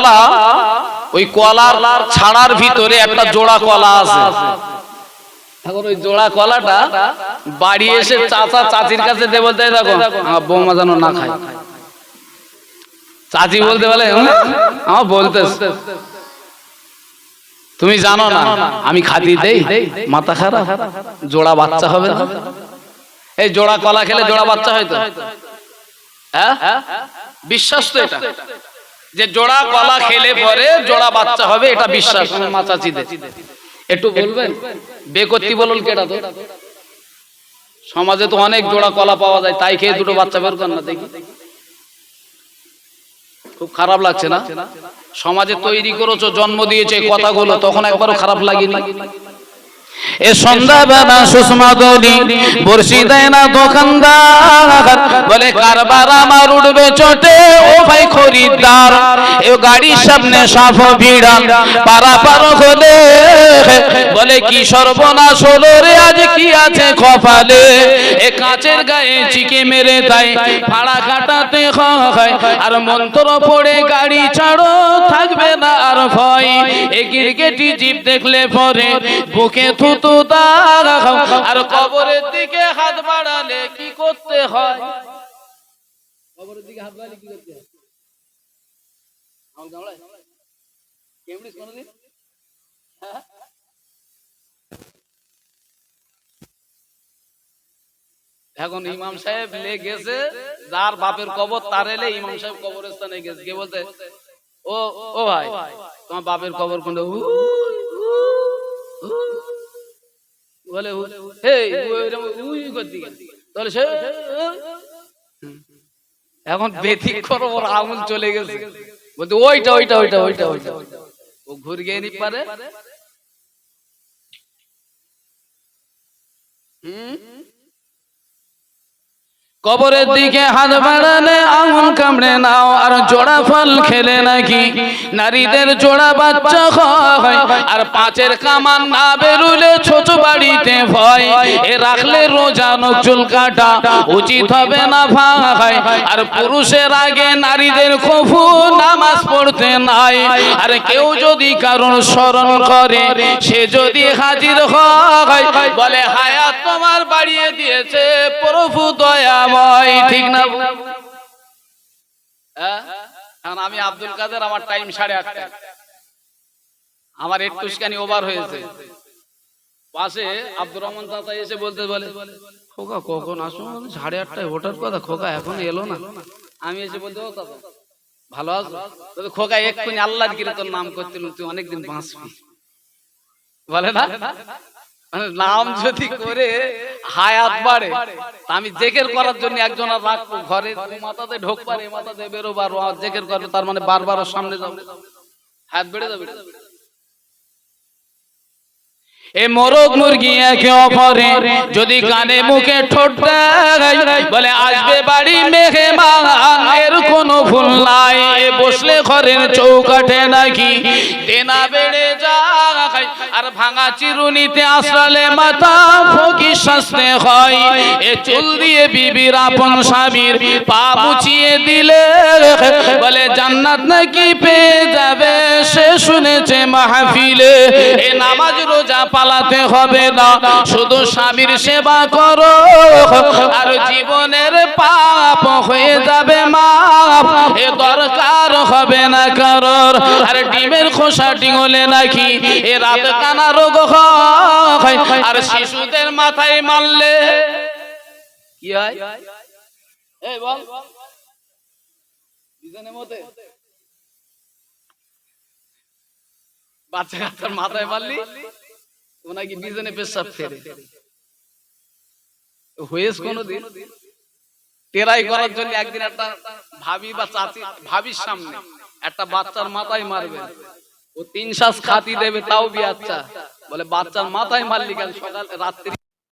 কলা, ওই কলার ছাড়ার ভিতরে একটা জোড়া কলা আছে। এখন ওই জোড়া কলাটা বাড়ি এসে চাচা চাচির কাছে দেখো বৌমা যেন না চাচি বলতে বলে আমার বলতে তুমি জানো না, আমি খাতি দেই, মাথা খারাপ, জোড়া বাচ্চা হবে এই জোড়া কলা খেলে জোড়া বাচ্চা হয় তো? হ্যাঁ? বিশ্বাস তো এটা। যে জোড়া কলা খেলে পরে জোড়া বাচ্চা হবে এটা বিশ্বাস। আমার মা চাচিদের একটু বলবেন? বেকত্তি বলুন কেটা তো? সমাজে তো অনেক জোড়া কলা পাওয়া যায় তাই খেয়ে দুটো বাচ্চা বের কর না দেখি। খুব খারাপ লাগছে না? সমাজে তৈরি করেছ জন্ম দিয়েছে কথাগুলো তখন একবারও খারাপ লাগেনি? এ সন্ধ্যাবেলা সুষমা দলি বর্ষি দেয় না দোকানদার। বলে, কারবার আমার উঠবে চটে, ও ভাই খরিদ্দার। এ গাড়ির সামনে সাফ ভিড়া পারা পার হলে বলে, কি সর্বনাশ হলো রে, আজ কি আছে কপালে? এ কাঁচের গায়ে চিকে মেরে তাই ভাড়া কাটাতে হয়। আর মন্ত্র পড়ে, গাড়ি ছাড়ো, থাকবে না আর ভয়। এ গিরগেটি জিপ দেখলে পরে বুকে থুতু দাগ আর কবরের দিকে হাত বাড়ালে কি করতে হয়? কবরের দিকে হাত বাড়ালে কি করতে হয়? আউল গামলায়? হ্যাঁ? এখন ইমাম সাহেব লে গেছে যার বাপের কবর তার এলে ইমাম সাহেব কবরস্থানে গেছে। কে বলতে ও ও ভাই তোমার বাপের কবর কোনটা। বলে তাহলে সে, এখন ব্যতিক্রম ওর আঙুল চলে গেছে। বলতে, ওইটা ওইটা ওইটা ওইটা ওইটা। ও ঘুরে গিয়ে নি পারে। হুম? কবরের দিকে হাত বাড়ালে আঙুল কামড়ে নাও আর জোড়া ফল খেলে নাকি? নারীদের জোড়া বাচ্চা হয় আর পাঁচের কামান না বেরুলে ছোট বাড়িতে ভয়। এ রাখলে রোজা নখ চুল কাটা উচিত হবে না ভাই। আর পুরুষের আগে নারীদের কফু নামাজ পড়তে নাই। আর কেউ যদি কারণ স্মরণ করে সে যদি হাজির হয় বলে হায়াত তোমার বাড়িয়ে দিয়েছে, প্রভু দয়াময়, ঠিক না হ্যাঁ? আমি আব্দুল কাদের, আমার টাইম সাড়ে আটটা আমার একটুখানি ওভার হয়েছে। পাশে আব্দুর রহমান চাচা এসে বলতে বলে, খোকা, কখন আসো? সাড়ে আটটায় ওঠার কথা খোকা এখন এলো না। আমি এসে বলতে ভালো আছো? খোকা, এক্ষুনি আল্লাহর গিরে তোর নাম করছিল তুই অনেকদিন বাঁচবি। বলে না? নাম যদি করে হায়াত বাড়ে আমি জেকের করার জন্য একজন আর রাখব ঘরে মাথাতে ঢোকবার এ মাথাতে বেরোবার জেকের করবে তার মানে বারবার সামনে যাবে। হাত বেড়ে যাবে। এ মোরগ মুরগি একে অপরে যদি কানে মুখে ঠোঁট বলে আসবে বাড়ি মেঘে মান এর কোনো ভুল নাই বসলে ঘরের চৌকাঠে নাকি? দেনা চিরুনিতে আসলে মাথা ফকি শাস্তে হয়। এ চুল দিয়ে বিবির আপন স্বামীর পা দিলে বলে, জান্নাত নাকি পেয়ে যাবে? সে শুনেছে মাহফিলে। এ নামাজ রোজা পালাতে হবে না। শুধু স্বামীর সেবা করো। আর জীবনের পাপ হয়ে যাবে মাপ। এ দরকার হবে না কারোর। আর ডিমের ডিঙলে নাকি এ কানা রোগ হয়। আর শিশুদের মাথায় মারলে কি হয়? বাচ্চা কাচ্চার মাথায় মারলি? ও নাকি পেশাব ফেরে। হয়েছ কোনদিন? টেরাই করার জন্য একদিন একটা ভাবি বা চাচি ভাবির সামনে একটা বাচ্চার মাথায় মারবে। ও তিন শ্বাস খাতি দেবে, তাও বি আচ্ছা বলে, বাচ্চার মাথায় মারলি কেন? সকাল রাত্রি